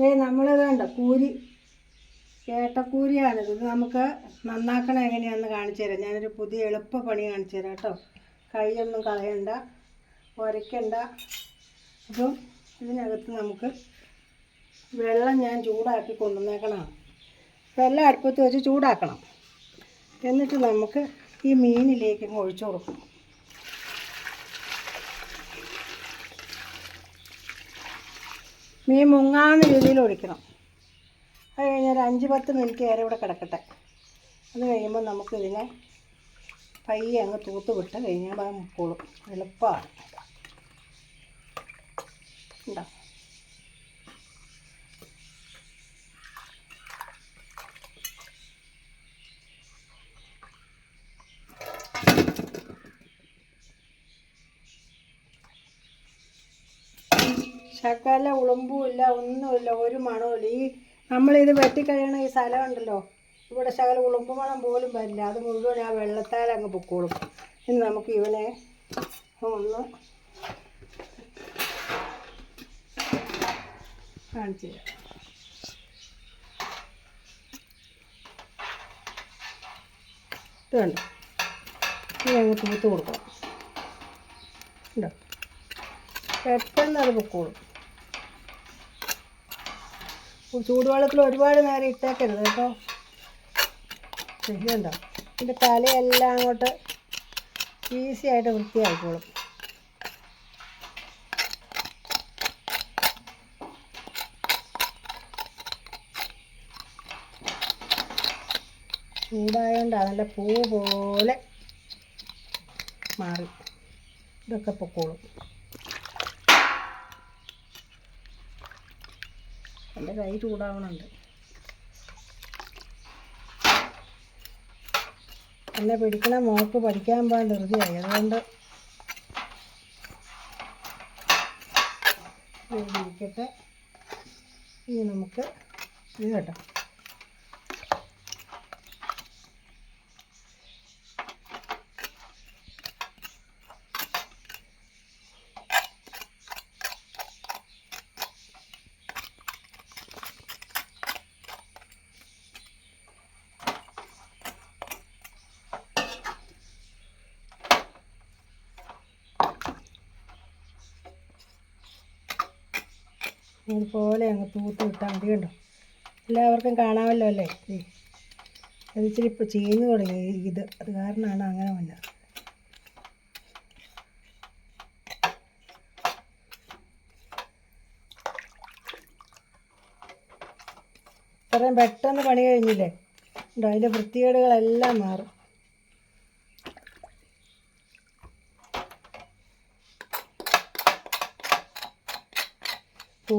ഏ നമ്മൾ വേണ്ട കൂരി. ഏട്ടക്കൂരിയാണിത് ഇത്. നമുക്ക് നന്നാക്കണം എങ്ങനെയാണെന്ന് കാണിച്ചു തരാം. ഞാനൊരു പുതിയ എളുപ്പ പണി കാണിച്ചു തരാം കേട്ടോ. കൈയൊന്നും കളയണ്ട ഉരയ്ക്കണ്ട അപ്പം ഇതിനകത്ത് നമുക്ക് വെള്ളം ഞാൻ ചൂടാക്കി കൊണ്ടുവന്നേക്കണം വെള്ളം അടുപ്പത്ത് വെച്ച് ചൂടാക്കണം. എന്നിട്ട് നമുക്ക് ഈ മീനിലേക്ക് ഒഴിച്ചു കൊടുക്കും. മീൻ മുങ്ങാവുന്ന രീതിയിൽ ഒഴിക്കണം. അത് കഴിഞ്ഞ് ഒരു അഞ്ച് പത്ത് മിനിറ്റ് വരെ ഇവിടെ കിടക്കട്ടെ. അത് കഴിയുമ്പോൾ നമുക്കിതിനെ പയ്യെ അങ്ങ് തൂത്ത് വിട്ട് കഴിഞ്ഞാൽ മുക്കോളും. എളുപ്പമാണ് ഉണ്ടോ? ശകല ഉളുമ്പുമില്ല ഒന്നുമില്ല ഒരു മണവുമില്ല ഈ നമ്മളിത് വെട്ടിക്കഴിയണ ഈ സ്ഥലമുണ്ടല്ലോ ഇവിടെ ശകല ഉളുമ്പ് മണം പോലും വരില്ല. അത് മുഴുവൻ ആ വെള്ളത്താൽ അങ്ങ് പൊക്കോളും. ഇനി നമുക്ക് ഇവനെ ഒന്ന് കാണിച്ചു തരാം. ഇത് കണ്ടോ? ഇനി കൊടുക്കണം. ഉണ്ടോ പെട്ടെന്ന് അത് പൊക്കോളും. ചൂടുവെള്ളത്തിൽ ഒരുപാട് നേരം ഇട്ടേക്കരുത് കേട്ടോ. ശരിയുണ്ടോ ഇതിന്റെ തലയെല്ലാം അങ്ങോട്ട് ഈസി ആയിട്ട് വൃത്തിയായിക്കോളും ചൂടായതുകൊണ്ട് അതിന്റെ പൂ പോലെ മാറി. ഇതൊക്കെ പൊക്കോളും. എന്റെ കൈ ചൂടാവണുണ്ട്. എന്നെ പിടിക്കണ മോക്ക് പഠിക്കാൻ പോകാൻ ധൃതിയായി. അതുകൊണ്ട് ഇരിക്കട്ടെ. ഇനി നമുക്ക് ഇത് കേട്ടോ. അതുപോലെ അങ്ങ് തൂത്ത് വിട്ടാൽ മതി കണ്ടോ? എല്ലാവർക്കും കാണാമല്ലോ അല്ലേ. അത് ഇച്ചിരി ഇപ്പോൾ ചീഞ്ഞു തുടങ്ങി ഇത്. അത് കാരണമാണ് അങ്ങനെ വന്നത്. ഇത്രയും പെട്ടെന്ന് പണി കഴിഞ്ഞില്ലേ? ഉണ്ടോ അതിന്റെ വൃത്തികേടുകളെല്ലാം മാറും.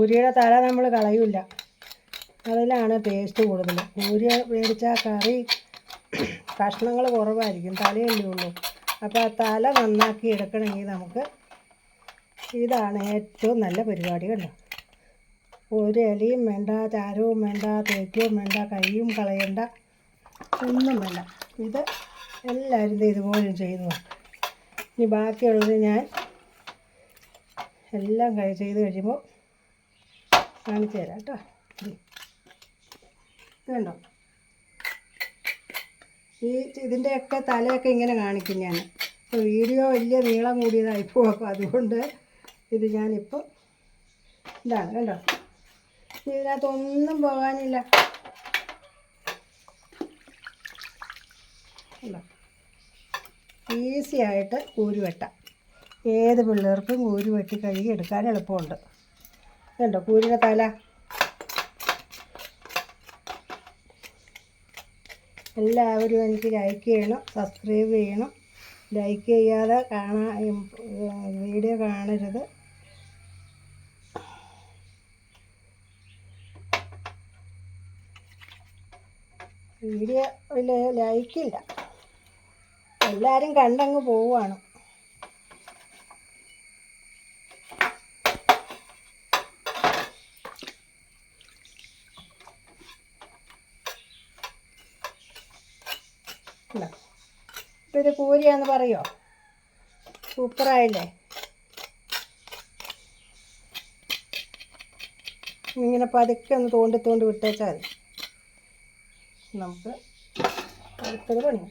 പൂരിയുടെ തല നമ്മൾ കളയില്ല അതിലാണ് ടേസ്റ്റ് കൂടുതൽ. പൂരി മേടിച്ചാൽ കറി കഷ്ണങ്ങൾ കുറവായിരിക്കും തലയല്ലേ ഉള്ളൂ. അപ്പോൾ ആ തല നന്നാക്കി എടുക്കണമെങ്കിൽ നമുക്ക് ഇതാണ് ഏറ്റവും നല്ല പരിപാടി കേട്ടോ ഒരു ഇലയും വേണ്ട ചാരവും വേണ്ട തേക്കവും വേണ്ട കൈയും കളയണ്ട ഒന്നും വേണ്ട. ഇത് എല്ലാവരും ഇത് ഇതുപോലെ ചെയ്തു. ഇനി ബാക്കിയുള്ളത് ഞാൻ എല്ലാം കഴി ചെയ്ത് കഴിയുമ്പോൾ കാണിച്ചു തരാം കേട്ടോ. കണ്ടോ? ഈ ഇതിന്റെയൊക്കെ തലയൊക്കെ ഇങ്ങനെ കാണിക്കും ഞാൻ. ഇപ്പോൾ വീഡിയോ വലിയ നീളം കൂടിയതായിപ്പോൾ അപ്പോൾ അതുകൊണ്ട് ഇത് ഞാനിപ്പോൾ ഇതാണ് കണ്ടോ? ഇതിനകത്തൊന്നും പോകാനില്ല. കണ്ടോ? ഈസി ആയിട്ട് കൂരി വെട്ടാം. ഏത് പിള്ളേർക്കും കൂരി വെട്ടി കഴുകി എടുക്കാൻ എളുപ്പമുണ്ട്. കണ്ടോ? കൂരിയുടെ തല. എല്ലാവരും എനിക്ക് ലൈക്ക് ചെയ്യണം സബ്സ്ക്രൈബ് ചെയ്യണം. ലൈക്ക് ചെയ്യാതെ കാണാ വീഡിയോ കാണരുത്. വീഡിയോ ലൈക്കില്ല എല്ലാവരും കണ്ടങ്ങ് പോവുകയാണ് ഇല്ല. ഇതൊരു കൂരിയാന്ന് പറയോ? സൂപ്പറായില്ലേ? ഇങ്ങനെ പതുക്കെ ഒന്ന് തോണ്ടി തോണ്ടി വിട്ടേച്ചാൽ നമുക്ക് അടുത്തത് പണി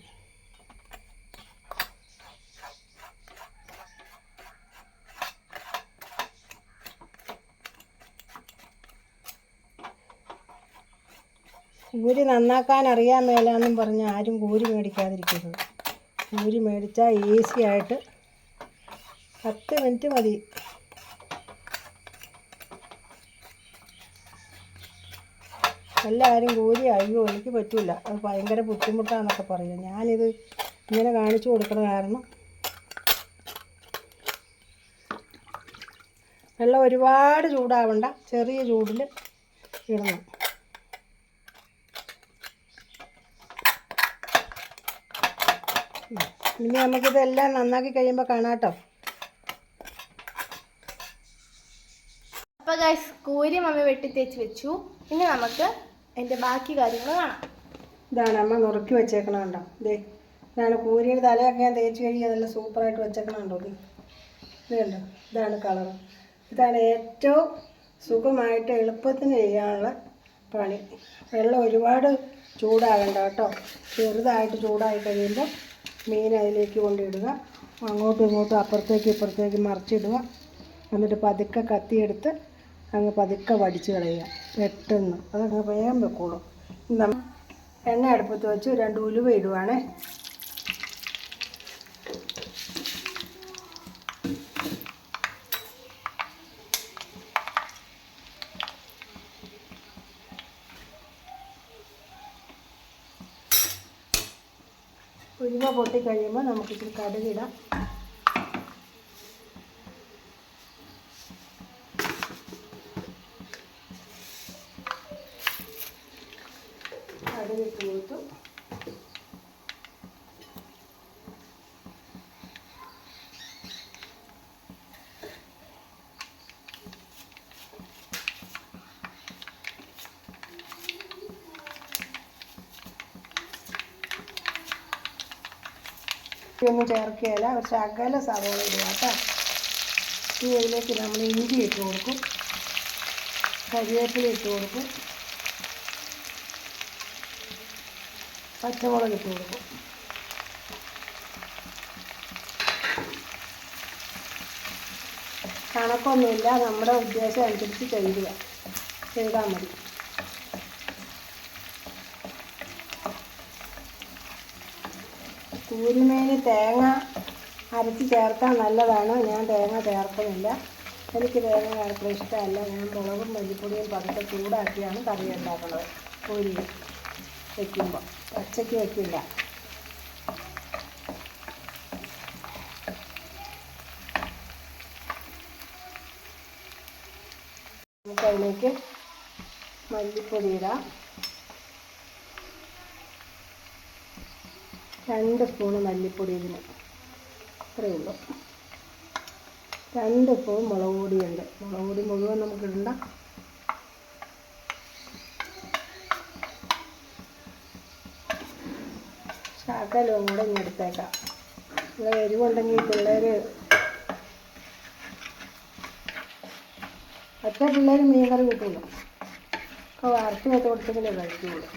കൂരി നന്നാക്കാൻ അറിയാൻ മേലാന്നും പറഞ്ഞ് ആരും കൂരി മേടിക്കാതിരിക്കരുത് കൂരി മേടിച്ചാൽ ഈസി ആയിട്ട് പത്ത് മിനിറ്റ് മതി. എല്ലാവരും കൂരി അയ്യോ എനിക്ക് പറ്റില്ല അത് ഭയങ്കര ബുദ്ധിമുട്ടാന്നൊക്കെ പറയും. ഞാനിത് ഇങ്ങനെ കാണിച്ചു കൊടുക്കണ കാരണം വെള്ളം ഒരുപാട് ചൂടാവണ്ട. ചെറിയ ചൂടിൽ ഇടണം. ഇനി നമുക്കിതെല്ലാം നന്നാക്കി കഴിയുമ്പോൾ കാണാട്ടോ. അപ്പോൾ ഗൈസ് കൂരി മമ്മി വെട്ടി തേച്ച് വെച്ചു. ഇനി നമുക്ക് എന്റെ ബാക്കി കാര്യങ്ങൾ കാണാം. ഇതാണ് അമ്മ നുറുക്കി വെച്ചേക്കണുണ്ടോ ദേ ഇതാണ് കൂരിയുടെ തലയൊക്കെ ഞാൻ തേച്ച് കഴുകി അതെല്ലാം സൂപ്പറായിട്ട് വെച്ചേക്കണുണ്ടോ ഇത് ഇത് കണ്ടോ? ഇതാണ് കളർ ഇതാണ് ഏറ്റവും സുഖമായിട്ട് എളുപ്പത്തിന് ചെയ്യാനുള്ള പണി. വെള്ളം ഒരുപാട് ചൂടാകണ്ട കേട്ടോ. ചെറുതായിട്ട് ചൂടായി കഴിയുമ്പോൾ മീൻ അതിലേക്ക് കൊണ്ടിടുക. അങ്ങോട്ടും ഇങ്ങോട്ടും അപ്പുറത്തേക്ക് ഇപ്പുറത്തേക്ക് മറിച്ചിടുക. എന്നിട്ട് പതുക്കെ കത്തിയെടുത്ത് അങ്ങ് പതുക്കെ വടിച്ച് കളയുക. പെട്ടെന്ന്. അതങ്ങ് വേഗം വെക്കുള്ളൂ എണ്ണ അടുപ്പത്ത് വെച്ച് രണ്ട് ഉലുവ ഇടുവാണേ. ഉലുവ പൊട്ടി കഴിയുമ്പോൾ നമുക്ക് ഇച്ചിരി കടുകിടാം കടുകിട്ട് കൊടുത്തു. ഒന്നും ചേർക്കുകയില്ല ഒരു ശകല സവോള ഇടുക കേട്ടോ. ഇനി ഇതിലേക്ക് നമ്മൾ ഇഞ്ചി ഇട്ട് കൊടുക്കും. കരിവേപ്പില ഇട്ട് കൊടുക്കും. പച്ചമുളക് ഇട്ട് കൊടുക്കും. കണക്കൊന്നുമില്ല നമ്മുടെ ഉദ്ദേശം അനുസരിച്ച് ചെയ്യുക ചെയ്താൽ മതി. കൂരിമേന് തേങ്ങ അരച്ച് ചേർക്കാൻ നല്ലതാണ്. ഞാൻ തേങ്ങ ചേർക്കുന്നില്ല. എനിക്ക് തേങ്ങ ചേർക്കുന്ന ഇഷ്ടമല്ല. ഞാൻ മുളകും മല്ലിപ്പൊടിയും പതുക്കെ ചൂടാക്കിയാണ് കറി ഉണ്ടാക്കുന്നത്. പൂരി വയ്ക്കുമ്പോൾ പച്ചയ്ക്ക് വയ്ക്കില്ല നമുക്കതിലേക്ക് മല്ലിപ്പൊടി ഇടാം. രണ്ട് സ്പൂണ് മല്ലിപ്പൊടി ഇതിന്. ഇത്രയേ ഉള്ളൂ. രണ്ട് സ്പൂൺ മുളക് പൊടിയുണ്ട്. മുളക് പൊടി മുഴുവൻ നമുക്ക് ഇടണ്ട. ശകലവും കൂടെ ഇങ്ങ് എടുത്തേക്കാം. നിങ്ങൾ എരിവുണ്ടെങ്കിൽ പിള്ളേർ അച്ഛ പിള്ളേർ മീൻ കറി കിട്ടുള്ളൂ അപ്പോൾ വറുത്ത് വെച്ച് കൊടുത്തെങ്കിലേ കഴിക്കുള്ളൂ.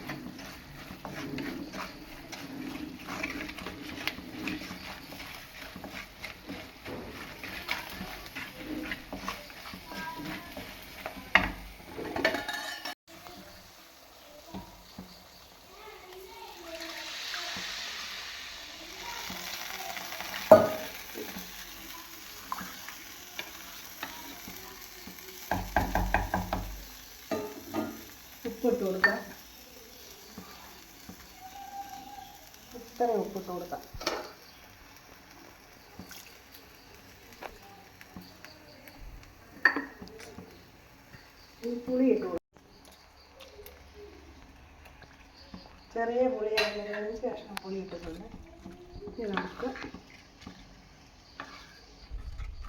ഉപ്പിട്ട് കൊടുക്കാം. ഇത്രയും ഉപ്പിട്ട് കൊടുക്കാം. പുളി ഇട്ട് കൊടുക്കാം. ചെറിയ പുളിയാണ് അഞ്ച് കഷ്ണം പുളി ഇട്ടിട്ടുണ്ട്. ഇനി നമുക്ക്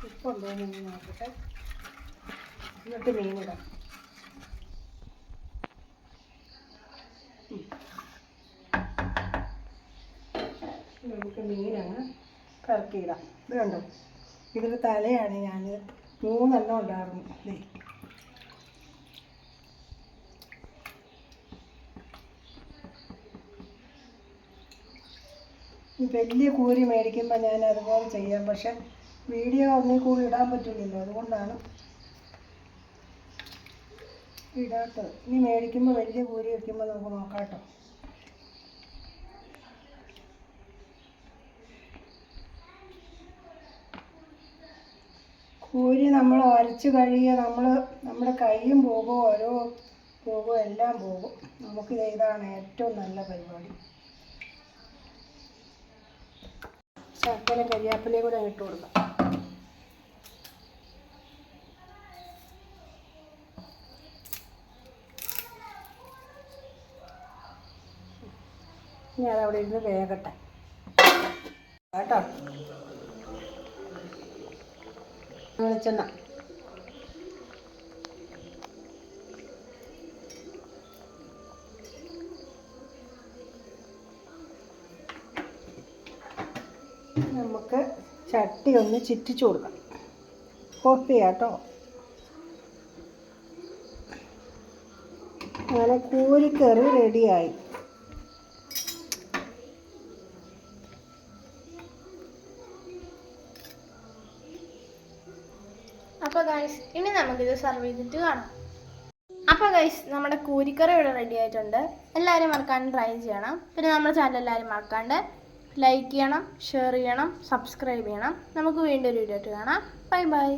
ഉപ്പുണ്ടോ എന്ന് നോക്കട്ടെ. എന്നിട്ട് മീനിടാം കറക്കിയിടാം. ഇത് കണ്ടോ? ഇതിന്റെ തലയാണ് ഞാൻ മൂന്നെണ്ണം ഉണ്ടായിരുന്നു. ഇതേ വലിയ കൂരി മേടിക്കുമ്പോൾ ഞാൻ അതുപോലെ ചെയ്യാം. പക്ഷെ വീഡിയോ ഒന്നേ കൂടി ഇടാൻ പറ്റില്ലല്ലോ. അതുകൊണ്ടാണ് ഇടാത്തത്. ഇനി മേടിക്കുമ്പോൾ വലിയ കൂരി വയ്ക്കുമ്പോൾ നമുക്ക് നോക്കാം കേട്ടോ. കൂരി നമ്മൾ അരച്ച് കഴിയുക നമ്മൾ നമ്മുടെ കൈയും പോകും ഓരോ പോകും എല്ലാം പോകും. നമുക്ക് ഇതാണ് ഏറ്റവും നല്ല പരിപാടി. ശർക്കര കരിയാപ്പിലയും കൂടെ ഇട്ട് കൊടുക്കാം. ഇനി അതവിടെ ഇരുന്ന് വേഗട്ടെ കേട്ടോ? വെളിച്ചെണ്ണ നമുക്ക് ചട്ടി ഒന്ന് ചുറ്റിച്ചു കൊടുക്കാം. ഓഫ് ചെയ്യാം കേട്ടോ. അങ്ങനെ കൂരിക്കറി റെഡിയായി അപ്പോൾ ഗൈസ് ഇനി നമുക്കിത് സെർവ് ചെയ്തിട്ട് കാണാം. അപ്പോൾ ഗൈസ് നമ്മുടെ കൂരിക്കറി ഇവിടെ റെഡി ആയിട്ടുണ്ട്. എല്ലാവരും മറക്കാണ്ട് ട്രൈ ചെയ്യണം. പിന്നെ നമ്മുടെ ചാനൽ എല്ലാവരും മറക്കാണ്ട് ലൈക്ക് ചെയ്യണം ഷെയർ ചെയ്യണം സബ്സ്ക്രൈബ് ചെയ്യണം. നമുക്ക് വീണ്ടും ഒരു വീഡിയോ ആയിട്ട് കാണാം. Bye bye